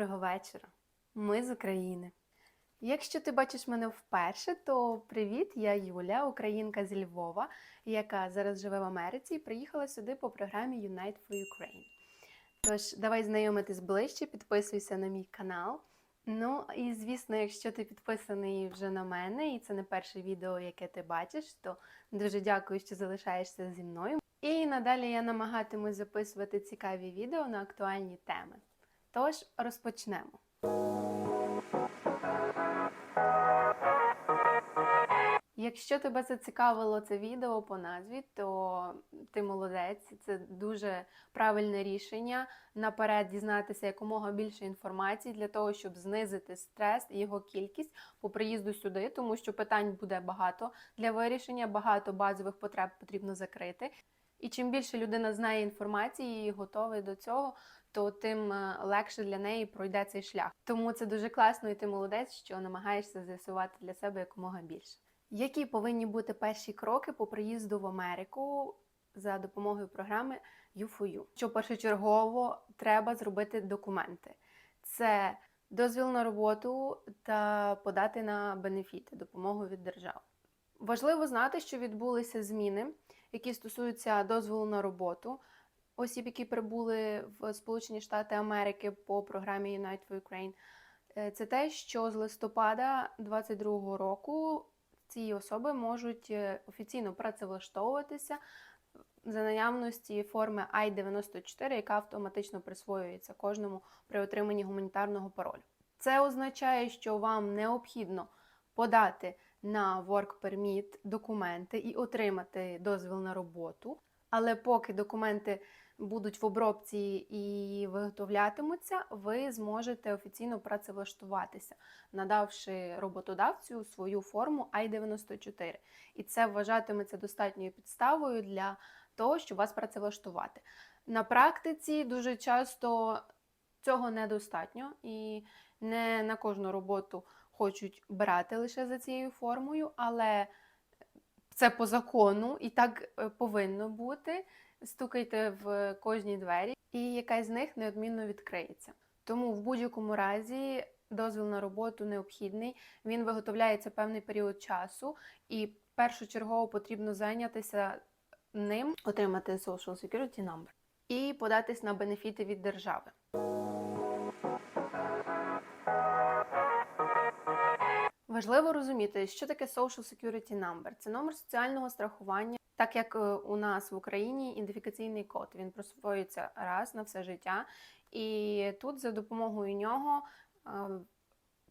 Доброго вечора. Ми з України. Якщо ти бачиш мене вперше, то привіт, я Юля, українка зі Львова, яка зараз живе в Америці і приїхала сюди по програмі Unite for Ukraine. Тож, давай знайомитись ближче, підписуйся на мій канал. Ну і звісно, якщо ти підписаний вже на мене, і це не перше відео, яке ти бачиш, то дуже дякую, що залишаєшся зі мною. І надалі я намагатимусь записувати цікаві відео на актуальні теми. Тож розпочнемо. Якщо тебе зацікавило це відео по назві, то ти молодець. Це дуже правильне рішення. Наперед дізнатися якомога більше інформації для того, щоб знизити стрес і його кількість по приїзду сюди, тому що питань буде багато для вирішення, багато базових потреб потрібно закрити. І чим більше людина знає інформації і готова до цього, то тим е, легше для неї пройде цей шлях. Тому це дуже класно, і ти молодець, що намагаєшся з'ясувати для себе якомога більше. Які повинні бути перші кроки по приїзду в Америку за допомогою програми U4U? Що першочергово треба зробити документи. Це дозвіл на роботу та подати на бенефіти, допомогу від держави. Важливо знати, що відбулися зміни, які стосуються дозволу на роботу осіб, які прибули в Сполучені Штати Америки по програмі Unite for Ukraine. Е, Це те, що з листопада 2022 року ці особи можуть е, офіційно працевлаштовуватися за наявності форми I-94, яка автоматично присвоюється кожному при отриманні гуманітарного паролю. Це означає, що вам необхідно подати на Work Permit документи і отримати дозвіл на роботу. Але поки документи будуть в обробці і виготовлятимуться, ви зможете офіційно працевлаштуватися, надавши роботодавцю свою форму I-94. І це вважатиметься достатньою підставою для того, щоб вас працевлаштувати. На практиці дуже часто цього недостатньо, і не на кожну роботу хочуть брати лише за цією формою, але це по закону і так е, повинно бути. Стукайте в кожній двері, і якась з них неодмінно відкриється. Тому в будь-якому разі дозвіл на роботу необхідний. Він виготовляється певний період часу, і першочергово потрібно зайнятися ним, отримати Social Security Number і податись на бенефіти від держави. Важливо розуміти, що таке Social Security Number. Це номер соціального страхування, так як е, у нас в Україні ідентифікаційний код. Він присвоюється раз на все життя, і тут за допомогою нього. е,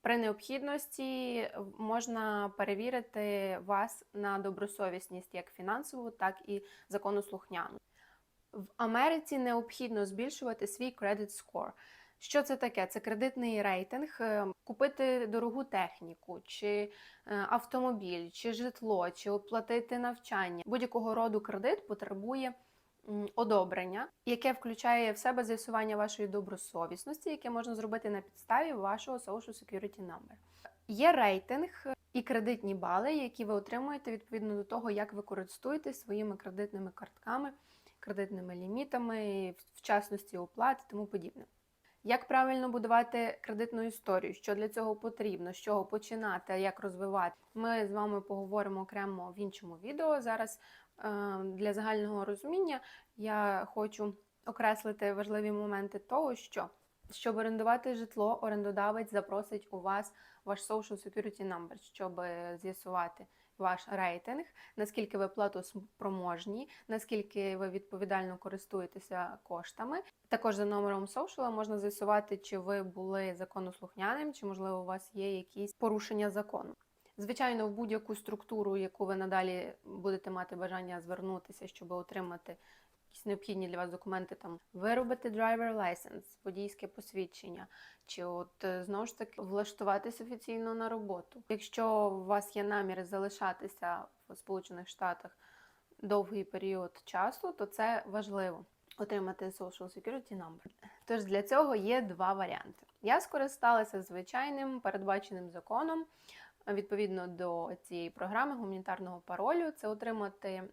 При необхідності можна перевірити вас на добросовісність як фінансову, так і законослухняну. В Америці необхідно збільшувати свій credit score. Що це таке? Це кредитний рейтинг, е, купити дорогу техніку, чи е, автомобіль, чи житло, чи оплатити навчання. Будь-якого роду кредит потребує одобрення, яке включає в себе з'ясування вашої добросовісності, яке можна зробити на підставі вашого Social Security Number. Є рейтинг і кредитні бали, які ви отримуєте відповідно до того, як ви користуєтесь своїми кредитними картками, кредитними лімітами, в частності оплат і тому подібне. Як правильно будувати кредитну історію? Що для цього потрібно, з чого починати, як розвивати? Ми з вами поговоримо окремо в іншому відео. Зараз е, для загального розуміння я хочу окреслити важливі моменти того, що щоб орендувати житло, орендодавець запросить у вас ваш Social Security Number, щоб з'ясувати ваш рейтинг, наскільки ви платоспроможні, наскільки ви відповідально користуєтеся коштами. Також за номером соушала можна з'ясувати, чи ви були законослухняним, чи можливо у вас є якісь порушення закону. Звичайно, в будь-яку структуру, яку ви надалі будете мати бажання звернутися, щоб отримати якісь необхідні для вас документи, там виробити driver license, водійське посвідчення, чи от е, знову ж таки влаштуватись офіційно на роботу. Якщо у вас є намір залишатися в Сполучених Штатах довгий період часу, то це важливо отримати Social Security Number. Тож для цього є два варіанти. Я скористалася звичайним передбаченим законом. Відповідно до цієї програми гуманітарного паролю, це отримати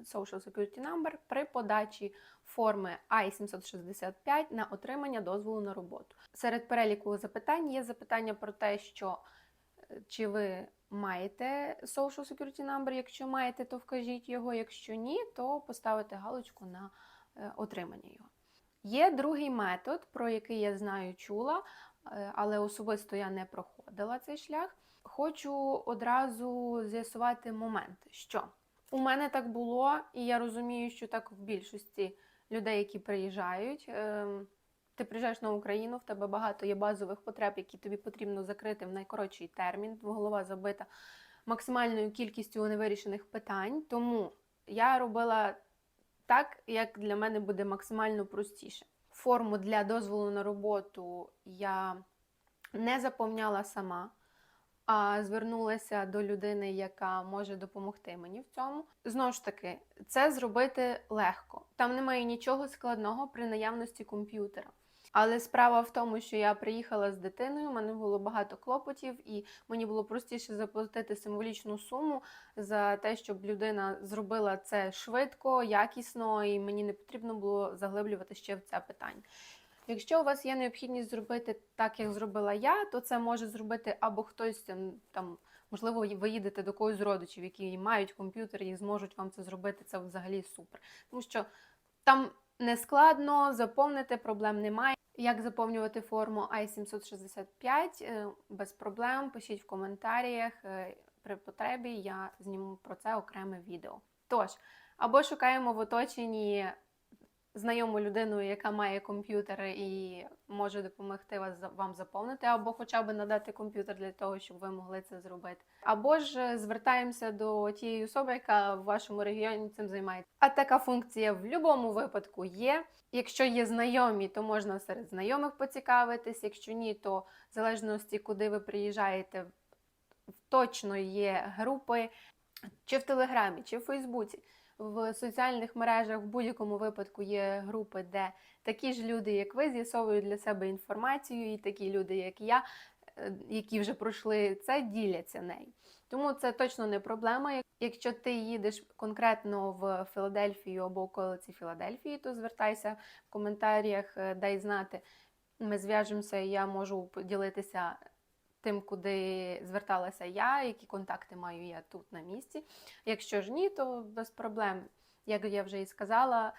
Social Security Number при подачі форми I-765 на отримання дозволу на роботу. Серед переліку запитань є запитання про те, що е, чи ви маєте Social Security Number, якщо маєте, то вкажіть його, якщо ні, то поставите галочку на е, отримання його. Є другий метод, про який я знаю, чула, е, але особисто я не проходила цей шлях. Хочу одразу з'ясувати момент, що у мене так було, і я розумію, що так в більшості людей, які приїжджають. ем, Ти приїжджаєш на Україну, в тебе багато є базових потреб, які тобі потрібно закрити в найкоротший термін. Голова забита максимальною кількістю невирішених питань. Тому я робила так, як для мене буде максимально простіше. Форму для дозволу на роботу я не заповняла сама, звернулася до людини, яка може допомогти мені в цьому. Знову ж таки, це зробити легко. Там немає нічого складного при наявності комп'ютера. Але справа в тому, що я приїхала з дитиною, у мене було багато клопотів, і мені було простіше заплатити символічну суму за те, щоб людина зробила це швидко, якісно, і мені не потрібно було заглиблювати ще в це питання. Якщо у вас є необхідність зробити так, як зробила я, то це може зробити або хтось ем, там, можливо, ви їдете до когось з родичів, які мають комп'ютер і зможуть вам це зробити. Це взагалі супер. Тому що там не складно, заповнити проблем немає. Як заповнювати форму I-765 е, без проблем, пишіть в коментарях. е, При потребі я зніму про це окреме відео. Тож, або шукаємо в оточенні знайому людину, яка має комп'ютер і може допомогти вас вам заповнити, або хоча б надати комп'ютер для того, щоб ви могли це зробити. Або ж е, звертаємося до тієї особи, яка в вашому регіоні цим займається. А така функція в будь-якому випадку є. Якщо є знайомі, то можна серед знайомих поцікавитись. Якщо ні, то в залежності, куди ви приїжджаєте, точно є групи чи в Телеграмі, чи в Фейсбуці. В соціальних мережах в будь-якому випадку є групи, де такі ж люди, як ви, з'ясовують для себе інформацію, і такі люди, як я, е, які вже пройшли це, діляться нею. Тому це точно не проблема. Якщо ти їдеш конкретно в Філадельфію або околиці Філадельфії, то звертайся в коментарях, е, дай знати. Ми зв'яжемося, і я можу поділитися тим, куди зверталася я, які контакти маю я тут на місці. Якщо ж ні, то без проблем. Як я вже і сказала,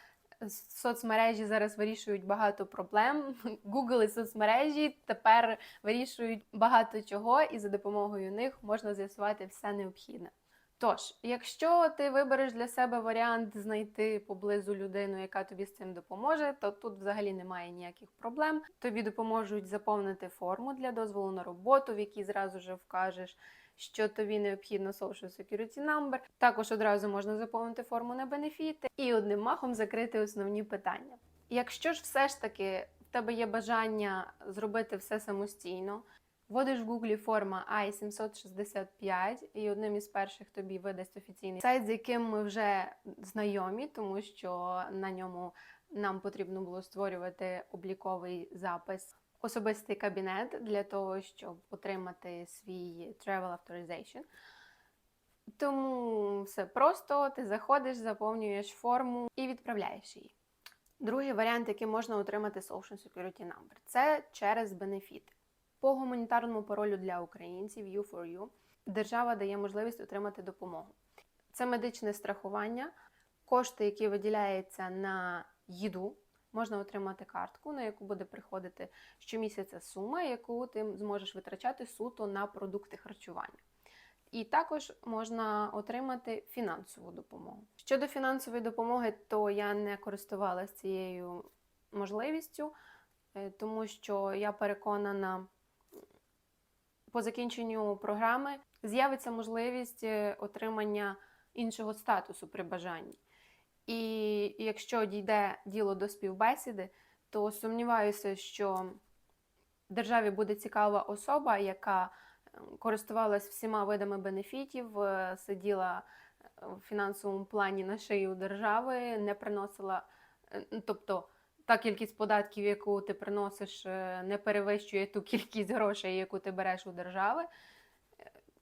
соцмережі зараз вирішують багато проблем. Google і соцмережі тепер вирішують багато чого, і за допомогою них можна з'ясувати все необхідне. Тож, якщо ти вибереш для себе варіант знайти поблизу людину, яка тобі з цим допоможе, то тут взагалі немає ніяких проблем. Тобі допоможуть заповнити форму для дозволу на роботу, в якій зразу ж вкажеш, що тобі необхідно Social Security Number. Також одразу можна заповнити форму на бенефіти і одним махом закрити основні питання. Якщо ж все ж таки в тебе є бажання зробити все самостійно, Вводиш в Гуглі форма I-765, і одним із перших тобі видасть офіційний сайт, з яким ми вже знайомі, тому що на ньому нам потрібно було створювати обліковий запис, особистий кабінет для того, щоб отримати свій Travel Authorization. Тому все просто, ти заходиш, заповнюєш форму і відправляєш її. Другий варіант, який можна отримати Social Security Number, це через бенефіти. По гуманітарному паролю для українців U4U держава дає можливість отримати допомогу. Це медичне страхування, кошти, які виділяються на їду. Можна отримати картку, на яку буде приходити щомісяця сума, яку ти зможеш витрачати суто на продукти харчування. І також можна отримати фінансову допомогу. Щодо фінансової допомоги, то я не користувалася цією можливістю, е, тому що я переконана, по закінченню програми з'явиться можливість е, отримання іншого статусу при бажанні. І якщо дійде діло до співбесіди, то сумніваюся, що державі буде цікава особа, яка е, користувалась всіма видами бенефітів, е, сиділа в фінансовому плані на шиї у держави, не приносила, тобто та кількість податків, яку ти приносиш, е, не перевищує ту кількість грошей, яку ти береш у держави.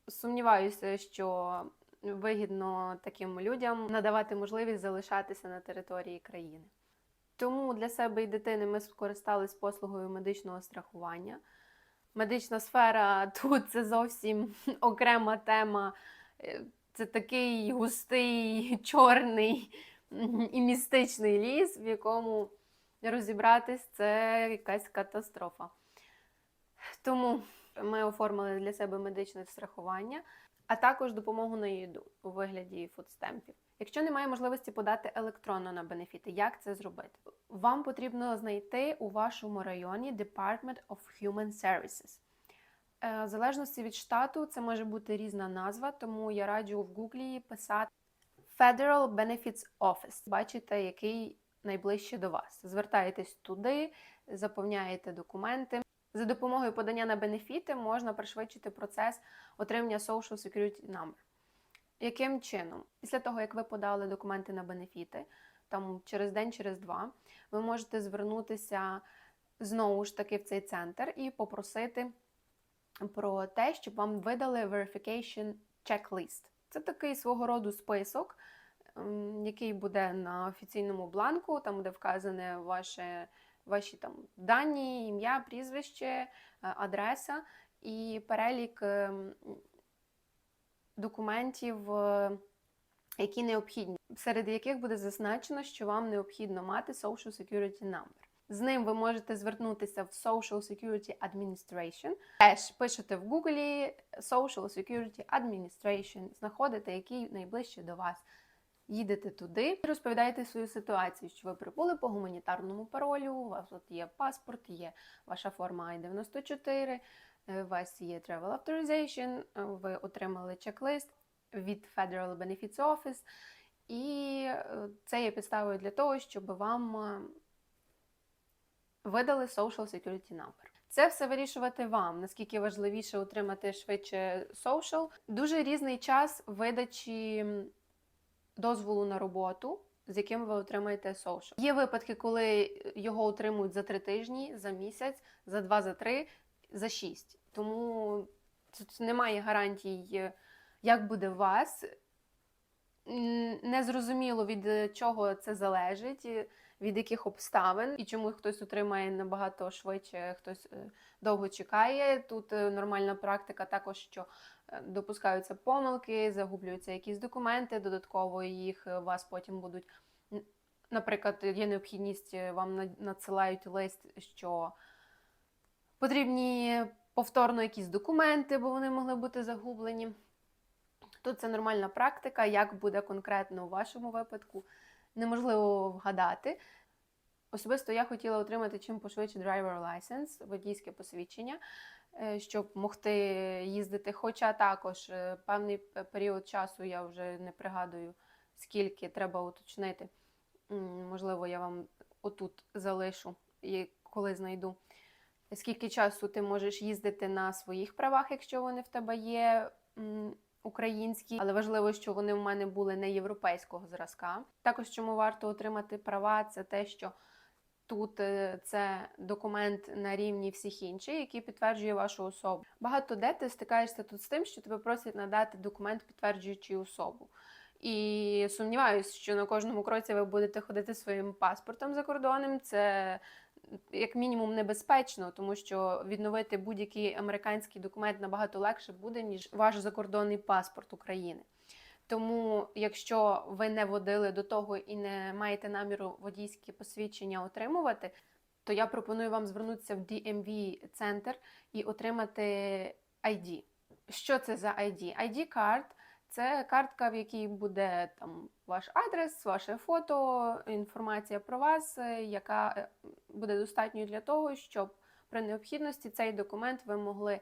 Сумніваюся, що вигідно таким людям надавати можливість залишатися на території країни. Тому для себе і дитини ми скористались послугою медичного страхування. Медична сфера тут це зовсім окрема тема. Е, Це такий густий, чорний і містичний ліс, в якому розібратись це якась катастрофа. Тому ми оформили для себе медичне страхування, а також допомогу на їду у вигляді фудстемпів. Якщо немає можливості подати електронно на бенефіти, як це зробити? Вам потрібно знайти у вашому районі Department of Human Services. Е, В залежності від штату це може бути різна назва, тому я раджу в Гуглі писати Federal Benefits Office. Бачите, який найближче до вас. Звертаєтесь туди, заповняєте документи. За допомогою подання на бенефіти можна пришвидшити процес отримання Social Security Number. Яким чином? Після того, як ви подали документи на бенефіти, там через день, через два, ви можете звернутися знову ж таки в цей центр і попросити про те, щоб вам видали verification checklist. Це такий свого роду список, який буде на офіційному бланку, там буде вказане ваше, ваші там дані, ім'я, прізвище, е, адреса і перелік ем, документів, е, які необхідні, серед яких буде зазначено, що вам необхідно мати Social Security Number. З ним ви можете звернутися в Social Security Administration. Теж пишете в Google Social Security Administration, знаходите, який найближче до вас. Їдете туди розповідаєте свою ситуацію, що ви прибули по гуманітарному паролю, у вас от є паспорт, є ваша форма I-94, е, у вас є Travel Authorization, е, ви отримали чек-лист від Federal Benefits Office, і е, це є підставою для того, щоб вам видали Social Security Number. Це все вирішувати вам, наскільки важливіше отримати швидше social. Дуже різний час видачі дозволу на роботу, з яким ви отримаєте social. Є випадки, коли його отримують за три тижні, за місяць, за два, за три, за шість. Тому тут немає гарантій, як буде у вас. Незрозуміло від чого це залежить, від яких обставин, і чому хтось отримає набагато швидше, хтось е, довго чекає. Тут е, нормальна практика також, що е, допускаються помилки, загублюються якісь документи, додатково їх вас потім будуть. Наприклад, є необхідність, вам надсилають лист, що потрібні повторно якісь документи, бо вони могли бути загублені. Тут це нормальна практика, як буде конкретно у вашому випадку, неможливо вгадати. Особисто я хотіла отримати чим пошвидше driver license, водійське посвідчення, е, щоб могти їздити. Хоча також е, певний період часу я вже не пригадую, скільки треба уточнити. Можливо, я вам отут залишу, і коли знайду. Скільки часу ти можеш їздити на своїх правах, якщо вони в тебе є українські, але важливо, що вони в мене були не європейського зразка. Також чому варто отримати права, це те, що тут е, це документ на рівні всіх інших, який підтверджує вашу особу. Багато де ти стикаєшся тут з тим, що тебе просять надати документ, підтверджуючи особу. І сумніваюся, що на кожному кроці ви будете ходити своїм паспортом за кордоном. Це як мінімум небезпечно, тому що відновити будь-який американський документ набагато легше буде, ніж ваш закордонний паспорт України. Тому, якщо ви не водили до того і не маєте наміру водійське посвідчення отримувати, то я пропоную вам звернутися в DMV центр і отримати ID. Що це за ID? ID-карт це картка, в якій буде там ваш адрес, ваше фото, інформація про вас, е, яка е, буде достатньою для того, щоб при необхідності цей документ ви могли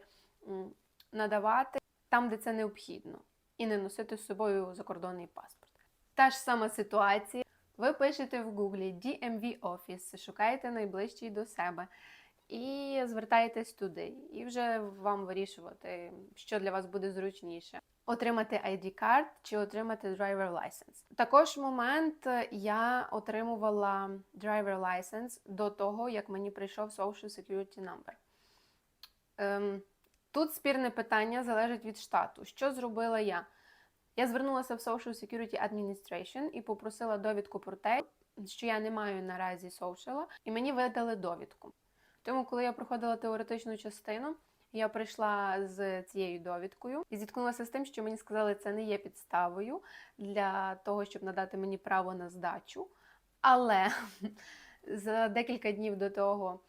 надавати там, де це необхідно, і не носити з собою закордонний паспорт. Та ж сама ситуація. Ви пишете в Гуглі DMV Office, шукаєте найближчий до себе і звертаєтесь туди. І вже вам вирішувати, що для вас буде зручніше. Отримати ID-карт чи отримати driver license. Також момент е, я отримувала driver license до того, як мені прийшов Social Security Number. Ем, тут спірне питання залежить від штату. Що зробила я? Я звернулася в Social Security Administration і попросила довідку про те, що я не маю наразі соушала, і мені видали довідку. Тому, коли я проходила теоретичну частину, я прийшла з цією довідкою і зіткнулася з тим, що мені сказали, це не є підставою для того, щоб надати мені право на здачу. Але за декілька днів до того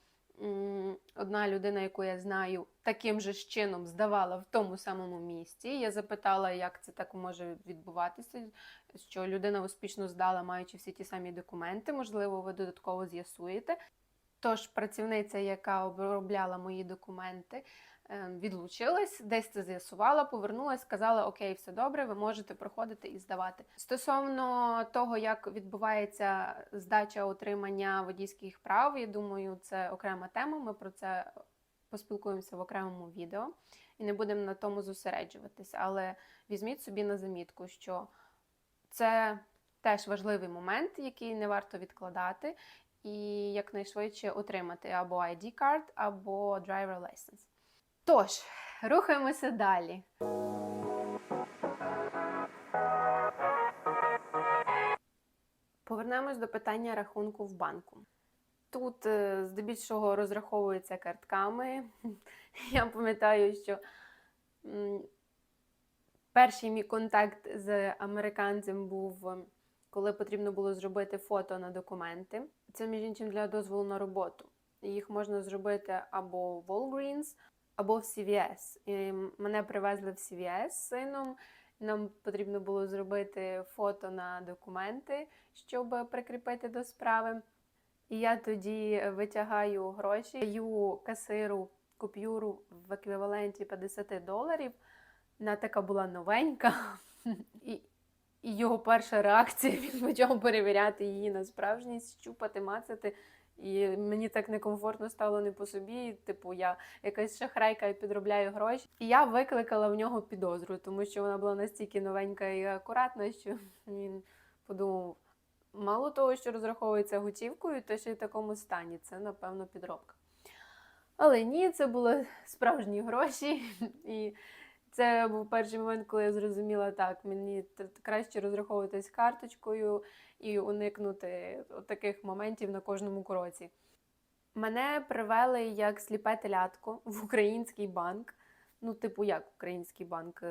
одна людина, яку я знаю, таким же чином здавала в тому самому місці. Я запитала, як це так може відбуватися, що людина успішно здала, маючи всі ті самі документи. Можливо, ви додатково з'ясуєте. Тож працівниця, яка обробляла мої документи, відлучилась, десь це з'ясувала, повернулась, сказала: Окей, все добре, ви можете проходити і здавати. Стосовно того, як відбувається здача отримання водійських прав, я думаю, це окрема тема. Ми про це поспілкуємося в окремому відео і не будемо на тому зосереджуватися. Але візьміть собі на замітку, що це теж важливий момент, який не варто відкладати, і якнайшвидше отримати або ID card, або driver license. Тож, рухаємося далі. Повернемось до питання рахунку в банку. Тут е, здебільшого розраховується картками. Я пам'ятаю, що перший мій контакт з американцем був, ем, коли потрібно було зробити фото на документи. Це, між іншим, для дозволу на роботу. Їх можна зробити або в Walgreens, або в CVS. І мене привезли в CVS з сином. Нам потрібно було зробити фото на документи, щоб прикріпити до справи. І я тоді витягаю гроші, даю касиру купюру в еквіваленті 50 доларів. Вона така була новенька. І, і його перша реакція він почав перевіряти її на справжність, щупати, мацати. І мені так некомфортно стало не по собі. Типу, я якась шахрайка і підробляю гроші. І я викликала в нього підозру, тому що вона була настільки новенька і акуратна, що він подумав: мало того, що розраховується готівкою, то ще й в такому стані. Це, напевно, підробка. Але ні, це були справжні гроші. І це був перший момент, коли я зрозуміла, так, мені краще розраховуватись карточкою і уникнути таких моментів на кожному кроці. Мене привели як сліпе телятко в український банк. Ну, типу, як український банк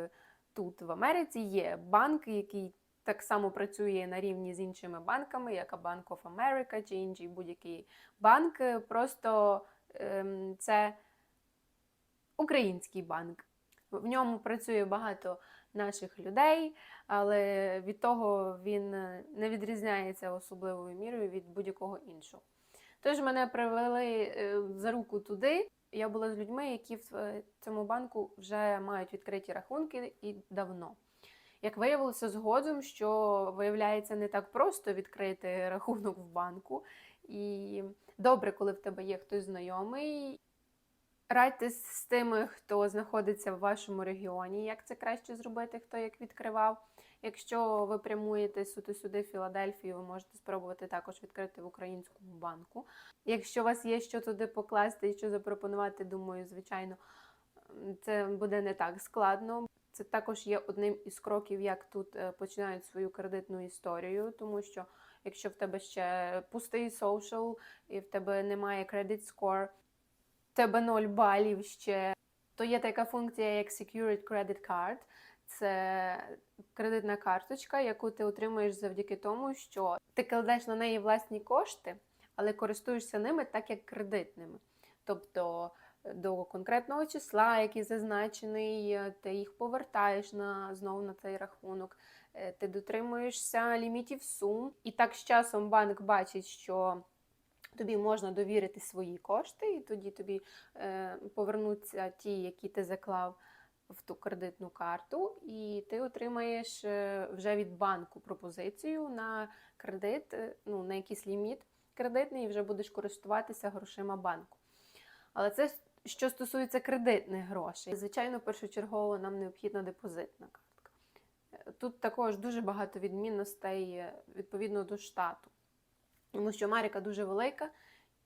тут в Америці є банк, який так само працює на рівні з іншими банками, як Bank of America чи інший будь-який банк. Просто ем, це український банк. В ньому працює багато наших людей, але від того він е, не відрізняється особливою мірою від будь-якого іншого. Тож мене привели е, за руку туди. Я була з людьми, які в е, цьому банку вже мають відкриті рахунки і давно. Як виявилося згодом, що виявляється не так просто відкрити рахунок в банку. І добре, коли в тебе є хтось знайомий. Радьтесь з тими, хто знаходиться в вашому регіоні, як це краще зробити, хто як відкривав. Якщо ви прямуєте суто сюди, Філадельфію, ви можете спробувати також відкрити в українському банку. Якщо у вас є що туди покласти і що запропонувати, думаю, звичайно, це буде не так складно. Це також є одним із кроків, як тут е, починають свою кредитну історію, тому що якщо в тебе ще пустий social і в тебе немає score, в тебе 0 балів ще, то є така функція, як Secured Credit Card. Це кредитна карточка, яку ти отримуєш завдяки тому, що ти кладеш на неї власні кошти, але користуєшся ними так, як кредитними. Тобто е, до конкретного числа, який зазначений, е, ти їх повертаєш на знову на цей рахунок, е, ти дотримуєшся лімітів сум, і так з часом банк бачить, що тобі можна довірити свої кошти, і тоді тобі е, повернуться ті, які ти заклав в ту кредитну карту, і ти отримаєш е, вже від банку пропозицію на кредит, е, ну, на якийсь ліміт кредитний, і вже будеш користуватися грошима банку. Але це що стосується кредитних грошей. Звичайно, першочергово нам необхідна депозитна картка. Е, Тут також дуже багато відмінностей відповідно до штату, тому що Америка дуже велика,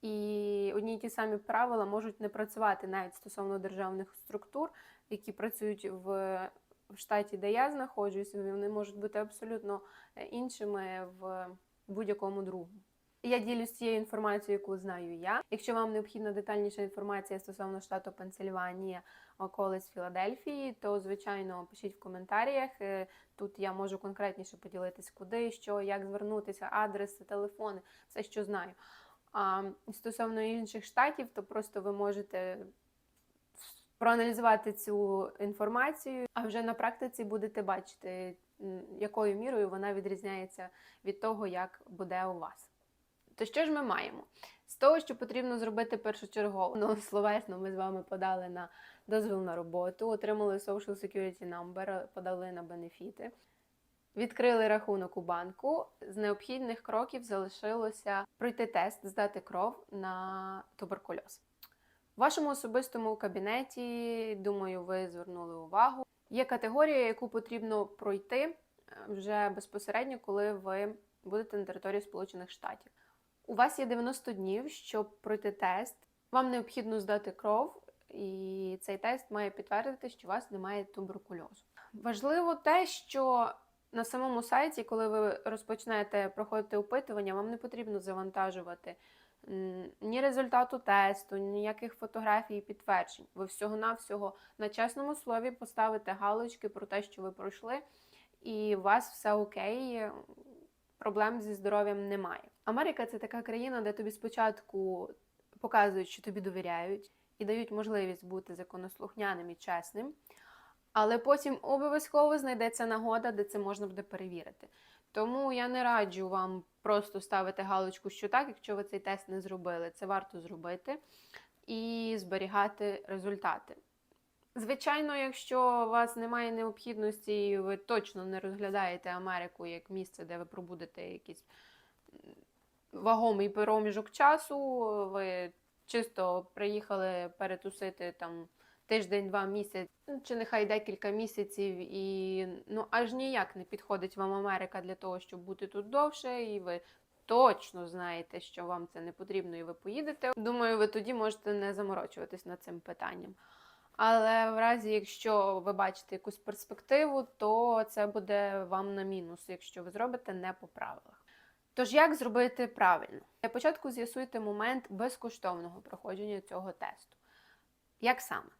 і одні й ті самі правила можуть не працювати навіть стосовно державних структур, які працюють в в штаті, де я знаходжусь, вони можуть бути абсолютно е, іншими в будь-якому другому. Я ділюсь цією інформацією, яку знаю я. Якщо вам необхідна детальніша інформація стосовно штату Пенсильванія, околиць Філадельфії, то звичайно пишіть в коментарях. Е, Тут я можу конкретніше поділитись, куди, що, як звернутися, адреси, телефони, все, що знаю. А стосовно інших штатів, то просто ви можете проаналізувати цю інформацію, а вже на практиці будете бачити, якою мірою вона відрізняється від того, як буде у вас. То що ж ми маємо? З того, що потрібно зробити першочергово, ну, словесно, ми з вами подали на дозвіл на роботу, отримали Social Security Number, подали на бенефіти, відкрили рахунок у банку. З необхідних кроків залишилося пройти тест, здати кров на туберкульоз. В вашому особистому кабінеті, думаю, ви звернули увагу. Є категорія, яку потрібно пройти е, вже безпосередньо, коли ви будете на території Сполучених Штатів. У вас є 90 днів, щоб пройти тест. Вам необхідно здати кров, і цей тест має підтвердити, що у вас немає туберкульозу. Важливо те, що на самому сайті, коли ви розпочнете проходити опитування, вам не потрібно завантажувати ні результату тесту, ніяких фотографій і підтверджень. Ви всього-навсього на чесному слові поставите галочки про те, що ви пройшли, і у вас все окей, проблем зі здоров'ям немає. Америка це така країна, де тобі спочатку показують, що тобі довіряють, і дають можливість бути законослухняним і чесним. Але потім обов'язково знайдеться нагода, де це можна буде перевірити. Тому я не раджу вам просто ставити галочку, що так, якщо ви цей тест не зробили. Це варто зробити і зберігати результати. Звичайно, якщо у вас немає необхідності, і ви точно не розглядаєте Америку як місце, де ви пробудете якийсь м, вагомий проміжок часу, ви чисто приїхали перетусити там тиждень-два місяці, ну, чи нехай декілька місяців, і ну аж ніяк не підходить вам Америка для того, щоб бути тут довше, і ви точно знаєте, що вам це не потрібно, і ви поїдете. Думаю, ви тоді можете не заморочуватись над цим питанням. Але в разі, якщо ви бачите якусь перспективу, то це буде вам на мінус, якщо ви зробите не по правилах. Тож, як зробити правильно? Для початку з'ясуйте момент безкоштовного проходження цього тесту. Як саме?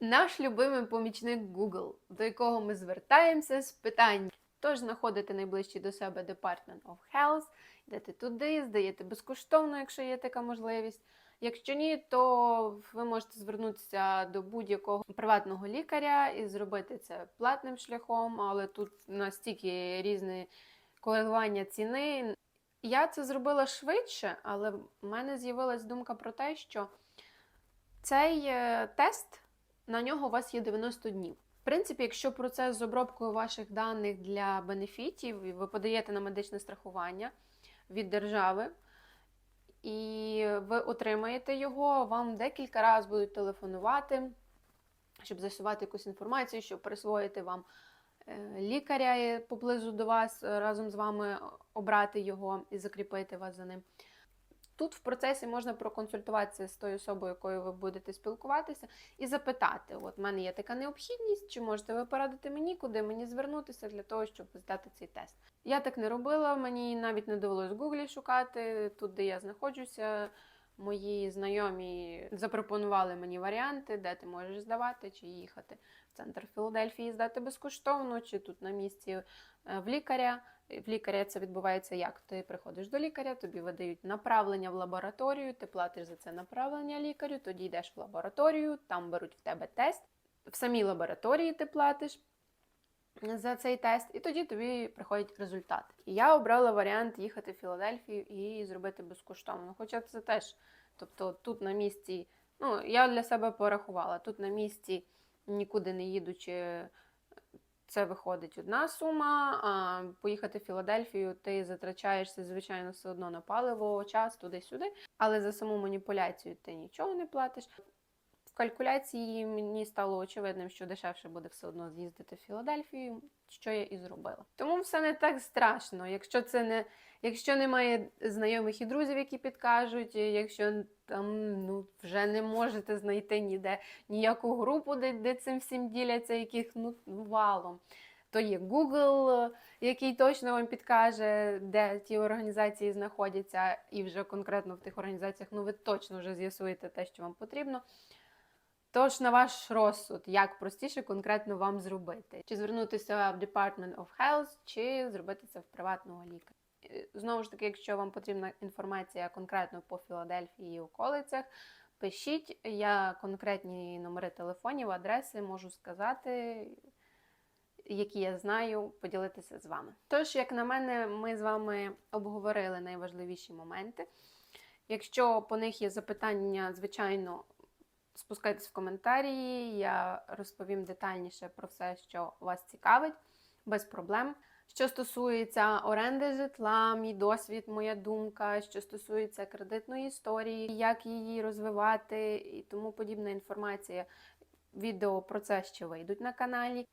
Наш любимий помічник Google, до якого ми звертаємося з питань. Тож знаходите найближчий до себе Department of Health, йдете туди, здаєте безкоштовно, якщо є така можливість. Якщо ні, то ви можете звернутися до будь-якого приватного лікаря і зробити це платним шляхом, але тут настільки різне коливання ціни. Я це зробила швидше, але в мене з'явилась думка про те, що цей е, тест на нього у вас є 90 днів. В принципі, якщо процес з обробкою ваших даних для бенефітів, і ви подаєте на медичне страхування від держави, і ви отримаєте його, вам декілька разів будуть телефонувати, щоб з'ясувати якусь інформацію, щоб присвоїти вам лікаря е, поблизу до вас, е, разом з вами обрати його і закріпити вас за ним. Тут в процесі можна проконсультуватися з тою особою, якою ви будете спілкуватися, і запитати: от в мене є така необхідність, чи можете ви порадити мені, куди мені звернутися для того, щоб здати цей тест. Я так не робила, мені навіть не довелось в Гуглі шукати, тут, де я знаходжуся. Мої знайомі запропонували мені варіанти, де ти можеш здавати, чи їхати в центр Філадельфії, здати безкоштовно, чи тут на місці е, в лікаря. В лікаря це відбувається як? Ти приходиш до лікаря, тобі видають направлення в лабораторію, ти платиш за це направлення лікарю, тоді йдеш в лабораторію, там беруть в тебе тест. В самій лабораторії ти платиш за цей тест, і тоді тобі приходять результати. І я обрала варіант їхати в Філадельфію і зробити безкоштовно. Хоча це теж, тобто тут на місці, ну я для себе порахувала, тут на місці нікуди не їдучи. Це виходить одна сума, а поїхати в Філадельфію ти затрачаєшся, звичайно, все одно на паливо, час туди-сюди, але за саму маніпуляцію ти нічого не платиш. Калькуляції мені стало очевидним, що дешевше буде все одно з'їздити в Філадельфію, що я і зробила. Тому все не так страшно. Якщо це не якщо немає знайомих і друзів, які підкажуть, якщо там ну вже не можете знайти ніде ніяку групу, де, де цим всім діляться, яких ну валом. То є Google, який точно вам підкаже, де ті організації знаходяться, і вже конкретно в тих організаціях ну ви точно вже з'ясуєте те, що вам потрібно. Тож на ваш розсуд, як простіше конкретно вам зробити, чи звернутися в Department of Health, чи зробити це в приватного лікаря. Е, Знову ж таки, якщо вам потрібна інформація конкретно по Філадельфії і околицях, пишіть. Я конкретні номери телефонів, адреси можу сказати, які я знаю, поділитися з вами. Тож, як на мене, ми з вами обговорили найважливіші моменти. Якщо по них є запитання, звичайно, спускайтесь в коментарі, я розповім детальніше про все, що вас цікавить, без проблем. Що стосується оренди житла, мій досвід, моя думка, що стосується кредитної історії, як її розвивати і тому подібна інформація. Відео про це ще вийдуть на каналі.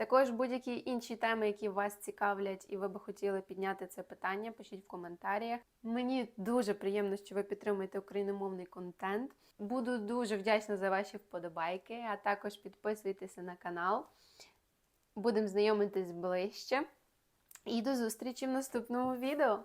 Також будь-які інші теми, які вас цікавлять, і ви би хотіли підняти це питання, пишіть в коментарях. Мені дуже приємно, що ви підтримуєте україномовний контент. Буду дуже вдячна за ваші вподобайки, а також підписуйтеся на канал. Будемо знайомитись ближче. І до зустрічі в наступному відео!